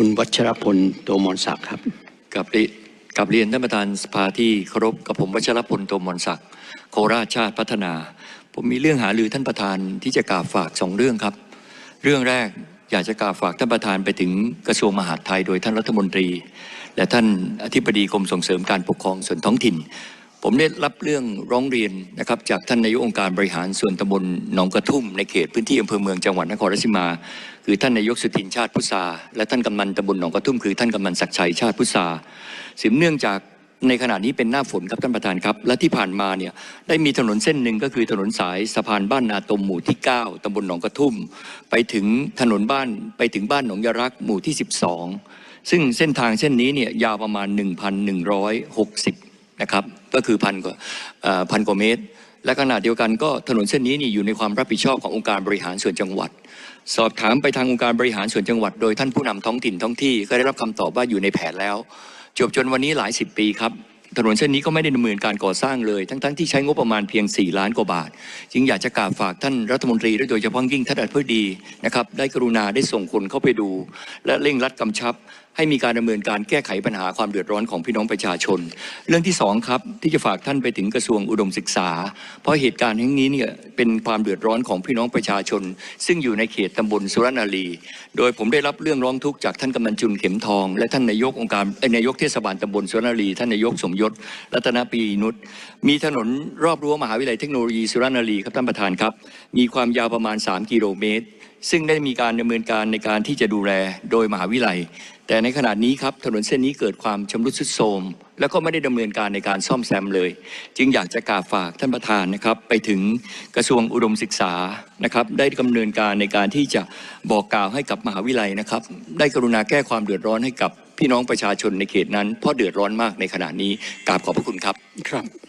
คุณวัชรพลโตมรศักดิ์ครับกับเรีกับเรียนท่านประธานสภาที่เคารพกับผมวัชรพลโตมนศักดิ์โคราชชาติพัฒนา ผมมีเรื่องหารือท่านประธานที่จะกล่าวฝากสองเรื่องครับ เรื่องแรกอยากจะกล่าวฝากท่านประธานไปถึงกระทรวงมหาดไทยโดยท่านรัฐมนตรี และท่านอธิบดีกรมส่งเสริมการปกครองส่วนท้องถิ่น ผมได้รับเรื่องร้องเรียนนะครับ จากท่านนายกองค์การบริหารส่วนตำบลหนองกระทุ่มในเขตพื้นที่อำเภอเมืองจังหวัดนครราชสีมา คือท่านนายกสุทินชาติพุทราและท่านกำนันตำบลหนองกระทุ่มคือท่านกำนันศักดิ์ชัยชาติพุทราสืบเนื่องจากในขณะนี้เป็นหน้าฝนครับท่านประธานครับ และที่ผ่านมาเนี่ยได้มีถนนเส้นหนึ่งก็คือถนนสายสะพานบ้านนาตมหมู่ที่ 9ตำบลหนองกระทุ่ม ไปถึงถนนบ้านไปถึงบ้านหนองยรักหมู่ที่ 12 ซึ่งเส้นทางเส้นนี้เนี่ยยาวประมาณ 1,160 นะครับ ก็คือพันกว่าพันกว่าเมตร และขณะเดียวกันก็ถนนเส้นนี้นี่อยู่ในความรับผิดชอบขององค์การบริหารส่วนจังหวัด สอบถามไปทางองค์การบริหารส่วนจังหวัด โดยท่านผู้นำท้องถิ่นท้องที่ก็ได้รับคำตอบว่าอยู่ในแผนแล้ว จบจนวันนี้หลายสิบปีครับถนนเส้นนี้ก็ไม่ได้ดำเนินการก่อสร้างเลย ทั้งๆที่ใช้งบประมาณเพียง 4 ล้านกว่าบาท จึงอยากจะกราบฝากท่านรัฐมนตรีและโดยเฉพาะยิ่งท่านอธิบดีนะครับ ได้กรุณาได้ส่งคนเข้าไปดู และเร่งรัดกำชับ ให้มีการดำเนินการแก้ไขปัญหาความเดือดร้อนของพี่น้องประชาชน เรื่องที่สองครับที่จะฝากท่านไปถึงกระทรวงอุดมศึกษา เพราะเหตุการณ์ครั้งนี้เนี่ยเป็นความเดือดร้อนของพี่น้องประชาชน ซึ่งอยู่ในเขตตำบลสุรนารี โดยผมได้รับเรื่องร้องทุกข์จากท่านกำนันจุนเข็มทอง และท่านนายกองค์การนายกเทศบาลตำบลสุรนารี ท่านนายกสมยศรัตนปีนุชมีถนนรอบรั้วมหาวิทยาลัยเทคโนโลยีสุรนารีครับท่านประธานครับ มีความยาวประมาณ 3 กิโลเมตรซึ่งได้มีการดำเนินการในการที่จะดูแลโดยมหาวิทยาลัย แต่ในขณะนี้ครับถนนเส้นนี้เกิดความชำรุดทรุดโทรมแล้วก็ไม่ได้ดำเนินการในการซ่อมแซมเลย จึงอยากจะกราบฝากท่านประธานนะครับไปถึงกระทรวงอุดมศึกษานะครับได้ดำเนินการในการที่จะบอกกล่าวให้กับมหาวิทยาลัยนะครับ ได้กรุณาแก้ความเดือดร้อนให้กับพี่น้องประชาชนในเขตนั้นเพราะเดือดร้อนมากในขณะนี้กราบขอบพระคุณครับครับ